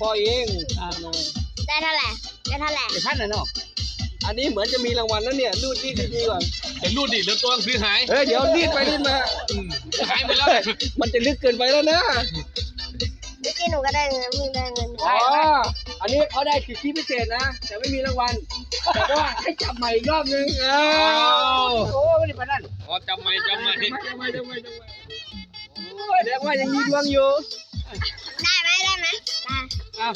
พ่อเองอ่าได้เท่าไหร่ได้เท่าไหร่ไอ้ท่านน่ะเนาะอันนี้เหมือนจะมีรางวัลนะเนี่ยรูดรีดดีๆก่อนเห็นรูดดิเดี๋ยวตัวหนังสือหายเฮ้ยเดี๋ยวรีดไปรีดมาหายไปแล้วมันจะลึกเกินไปแล้วนะเมื่อกี้หนูก็ได้เงินมึงได้เงินอ๋ออันนี้เขาได้สิทธิพิเศษนะ แต่ไม่มีรางวัลแต่ว่าให้จับใหม่อีกรอบนึงอ้าวโอ้ไม่ได้ปะนั่นอ๋อจำไม่จำไม่จำไมจำไมจำไมจำไมโอ้ยแสดงว่ายังมีดวงอยู่ อ้าว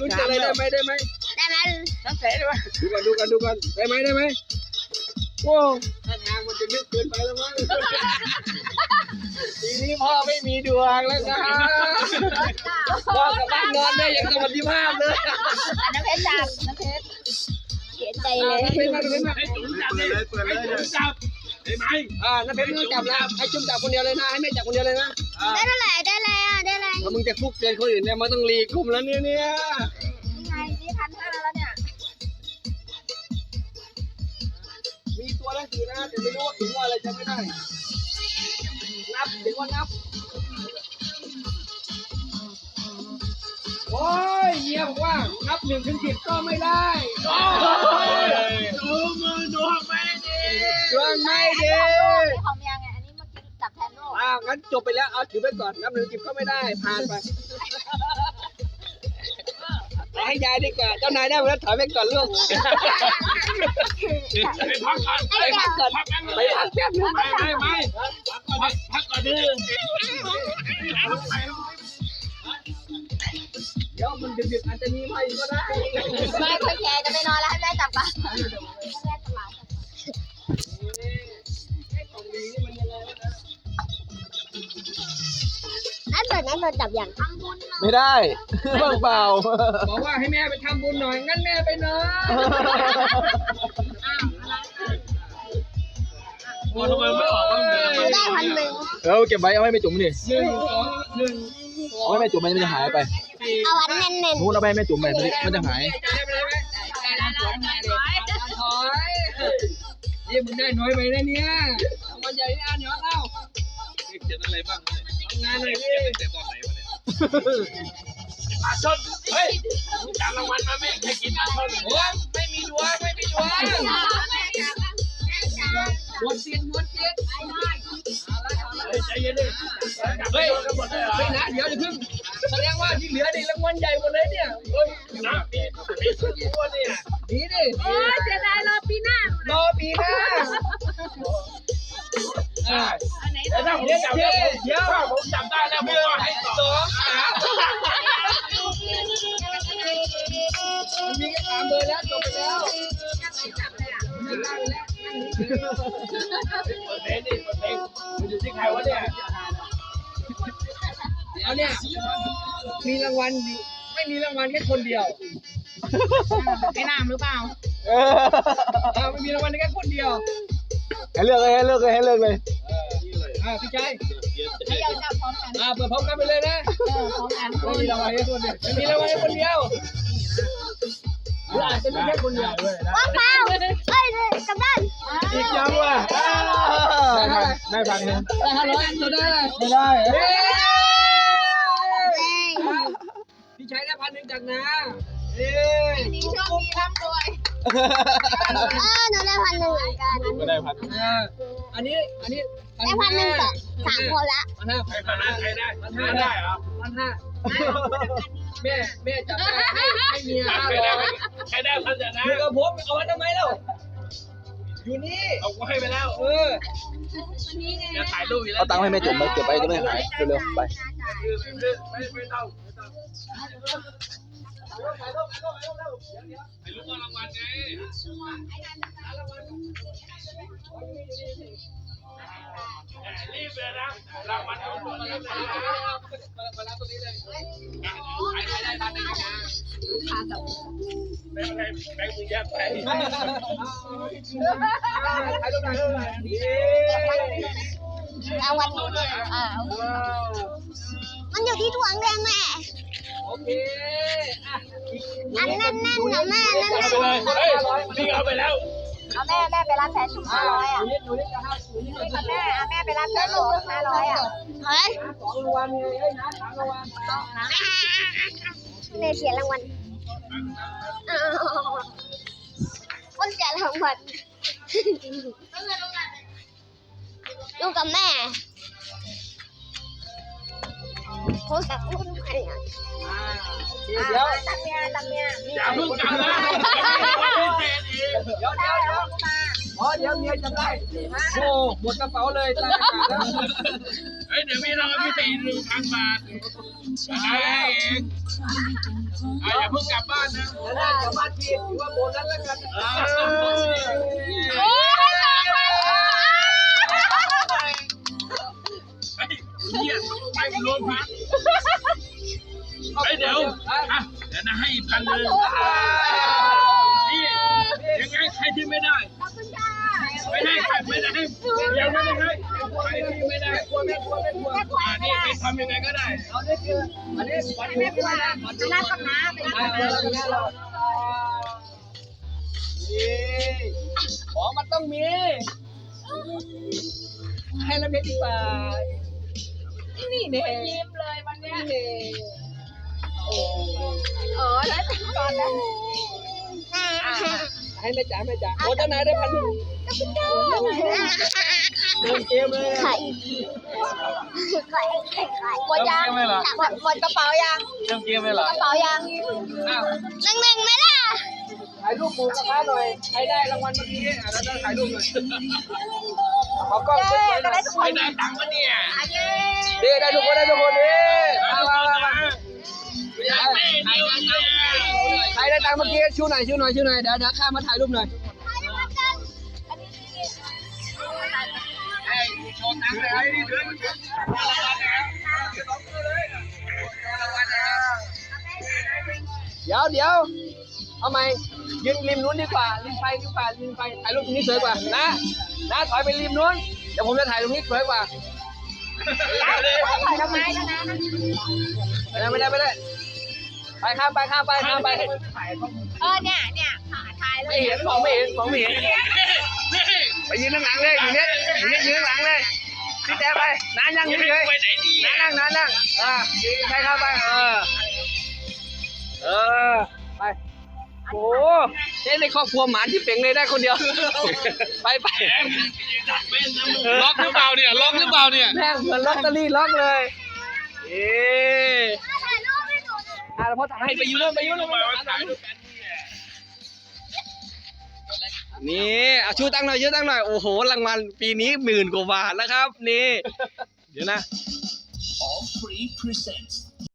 ลุ้นจะอะไรได้ไหมได้ไหมได้ไหมทั้งแสนได้ไหมดูกันดูกันดูกันได้ไหมได้ไหมโอ้ท่าทางมันจะลึกเกินไปแล้วมั้งทีนี้พ่อไม่มีดวงแล้วนะพ่อกลับบ้านนอนได้อย่างสวัสดิภาพเลยอันน้ำเพชรจับน้ำเพชรเสียใจเลยเป็นมาเป็นมาให้จุ๋มจับเลยเปิดเลย จุ๋มจับเห็นไหมอ่าน้าเพชรไม่ต้องจับนะให้จุ่มจับคนเดียวเลยนะให้แม่จับคนเดียวเลยนะได้เท่าไหร่ได้อะไรอะได้อะไรถ้ามึงจะฟุกเกินคนอื่นเนี่ยมันต้องรีกลุ่มแล้วเนี่ยเนี่ยไงนี่พันห้าแล้วเนี่ยมีตัวหนังสือนะแต่ไม่รู้ว่าเขียนว่าอะไรจำไม่ได้นับเดี๋ยวว่านับโอ้ยเมียบอกว่านับหนึ่งถึงสิบก็ไม่ได้ดูมือดวงไม่ดี ดวงไม่ดีของเมียไง อันนี้เมื่อกี้จับแทนลูกอ่างั้นจบไปแล้ว เอาถือไปก่อนนับหนึ่งถึงสิบก็ไม่ได้ ผ่านไปเอาให้ยายดีกว่า เจ้านายได้ไปแล้วถอยไปก่อนลูก ไปพักก่อนไปพักก่อนพักกันไปพักแป๊บนึงไม่ไม่ไม่พักพักก่อนดิเดี๋ยวมันดึกๆอาจจะมีมาอีกก็ได้ ไม่ค่อยแคร์จะไปนอนแล้วให้แม่จับปะ นั่นเปิดนั่นเปิดจับอย่างไม่ได้เปล่าเปล่า บอกว่าให้แม่ไปทำบุญหน่อย งั้นแม่ไปเนอะโอ้ทำไมไม่ออกบ้างหนูได้พันหนึ่งเออเก็บไว้เอาให้แม่จุ๋มดิหนึ่งสองหนึ่งเอาให้แม่จุ๋มมันจะหายไปสี่เอาวันเน้นเน้นนู้นเอาไปให้แม่จุ๋มไปมันจะหายได้ไปเลยไหมได้ได้ได้ถอยนี่มึงได้น้อยไปนะเนี่ยเอามาใหญ่อ่านย้อนเล่าเขียนอะไรบ้างทำงานหน่อยดิเขียนตั้งแต่ตอนไหนวะเนี่ย ปลาชนเฮ้ยจางรางวัลมาไม่ให้กินปลาชนโอ้ยไม่มีดวงไม่มีดวงบวชเสียนบวชเสียนเฮ้ยใจเย็นดิเฮ้ยไม่นะเดี๋ยวอย่าเพิ่งแสดงว่าที่เหลือนี่รางวัลใหญ่หมดเลยเนี่ยเฮ้ยนะมีมีตัวเนี่ยดีดิโอ้ยเสียดายรอปีหน้ารอปีหน้าอ่า แต่ถ้าผมจับได้เดี๋ยวผมจับได้แล้วผมก็ให้ต่อสองสามมันมีแค่สามเบอร์แล้วจบไปแล้วเปิดเพลงดิเปิดเพลงมันอยู่ที่ใครวะเนี่ยเอาเนี่ยมีรางวัลอยู่ไม่มีรางวัลแค่คนเดียวไอ้น้ำหรือเปล่าเอออ่าไม่มีรางวัลแค่คนเดียวให้เลือกเลยให้เลือกเลยให้เลือกเลย อ่าพี่ชายให้เราจับพร้อมกันอ่าเปิดพร้อมกันไปเลยนะเออพร้อมกันไม่มีรางวัลแค่คนเดียวไม่มีรางวัลแค่คนเดียวหรืออาจจะมีแค่คนเดียวว้าวเปล่าเฮ้ยกลับด้านอีกยังว่ะได้พันหนึ่งได้ห้าร้อยได้ไม่ได้พี่ชายได้พันหนึ่งจากนาเอ้ยนี่โชคดีร่ำรวยเออหนูได้พันหนึ่งเหมือนกันไม่ได้พันอ่า อันนี้ อันนี้ได้พันหนึ่งสองสามคนละพันห้าใครมาได้ใครได้พันห้าได้เหรอพันห้าแม่แม่จับได้ให้ให้เมียห้าใครร้ได้อยใครได้พันจะนะอยู่กับผมเอาไว้ทำไมเล่าอยู่นี่เอาให้ไปแล้ว เออจะถ่ายรูปอีกแล้วเอาตังค์ให้แม่จุ๋มไปเก็บไว้จะไม่หายเร็วๆไป ไม่ไม่ต้องถ่ายรูปรางวัลไงรีบเลยนะรางวัลของตัวนี้เลยนะมารับตรงนี้เลยใครได้พันหนึ่งนะแบงค์ใครแบงค์มึงแยกไปถ่ายรูปถ่ายรูปถ่ายรูปนี่เอาวันนี้เลยอ่า มันอยู่ที่ดวงแดงแม่ โอเคอะอันนั้นนั่นนะแม่นั่นเอานั่นไปเลยเฮ้ยนี่เอาไปแล้วเอาแม่แม่ไปรับแทนลูกห้าร้อยอะอยู่นี่อยู่นี่จะห้าอยู่นี่นี่ค่ะแม่เอาแม่ไปรับแทนลูกห้าร้อยอะเฮ้ยสองรางวัลไงเอ้ยนะสามรางวัลแม่เสียรางวัลคนเสียรางวัลลูกกับแม่ โทรศัพท์รุ่นใหม่อะเดี๋ยวตังเมียตังเมียอย่าเพิ่งจับนะพิเศษอีกเดี๋ยวเดี๋ยวเดี๋ยวอ๋อเดี๋ยวเมียจำได้โอ้หมดกระเป๋าเลยตายแล้วเฮ้ยเดี๋ยวมีรางวัลพิเศษหนึ่งพันบาทให้เองอะอย่าเพิ่งกลับบ้านนะแล้วได้กลับบ้านทีถือว่าโบนัสแล้วกันเอ้ยโอ้ยตายแล้วไอ้เหี้ยไปโรงพัก ดี๋ยวนะให้อีกพันหนึ่งนี่ยังไงใครที่ไม่ได้ ขอบคุณค่ะไม่ได้ใครไม่ได้ยังไม่ได้ให้ใครที่ไม่ได้กลัวไม่กลัวไม่กลัวแม่ควาอ่ายไม่นี่ได้ไปทำยังไงก็ได้เอาได้คืออันนี้วันแม่นี้ควายไปรับกับน้าไปรับอ่ากับเราน้าเรานี่ของมันต้องมี ให้ละเม็ดดีกว่านี่เนี่ยยิ้มเลยวันเนี้ยนี่โอ้ เออแล้วก่อนนะให้แม่จ๋าแม่จ๋าโอ้เจ้านายได้พันหนึ่งเดินเกมเลยไข่ไข่ไข่ไข่หมดยังหมดหมดกระเป๋ายังเริ่มเกมเลยเหรกอระเป๋ายังอ้าวหนึ่งหนึ่งไหมล่ะถ่ายรูปหมูกระทะหน่อยใครได้รางวัลเมื่อกี้อะเราต้องถ่ายรูปหน่อยขอกล้องเย้สวยๆหก็น่ได้อยทุกคไม่นได้ตังค์วะเนี่ยอะเย้ดีได้ทุกคนได้ทุกคนดีแล้มาวมาก็มา ด้ตังค์เมื่อกี้ชูหน่อยชูหน่อยชูหน่อยเดี๋ยวเดี๋ยวข้ามาถ่ายรูปหน่อยโชว์ตังค์เลยไอ้นี่เหลืออยู่เดี๋ยวเดี๋ยวเอาไหมยืนริมนู้นดีกว่าริมไฟดีกว่าริมไฟถ่ายรูปตรงนี้สวยกว่านะนะถอยไปริมนู้นเดี๋ยวผมจะถ่ายตรงนี้สวยกว่าถอยทำไมนะนะไม่ได้ไม่ได้ไม่ได้ ไปข้ามไปข้ามไปข้ามไปเออเนี่ยเนี่ยขาถ่ายเลไม่ยเห็นมองไม่เห็นมองไม่เห็นนี่ไปยืนข้างหลังเลยอยู่เนี้ยอยู่เนี้ยยืนข้างหลังเลยพี่แจ๊ไปน้านั่งจะเฉให้ยไปไหนดีๆน้าอะนั่งน้านั่งอ่าใครเข้าไปเออเออไปโอ้เจ๊ในครอบครัวหมานที่เป่งเลยได้คนเดียว ไปไปแหมดักแม่นนะมึงล็อกหรือเปล่าเนี่ยล็อกหรือเปล่าเนี่ยแม่งเหมือนลอตเตอรี่ล็อกเลยเอ๊ พอถ่ายไปยืนเลยไปยืนเลยมาไปถ่ายยืรูนปกันเนี่ยนี่เอาชูตั้งหน่อยชูตั้งหน่อย โอ้โห รางวัลปีนี้หมื่นกว่าบาทแล้วครับ นี่ เดี๋ยวนะ All Free presents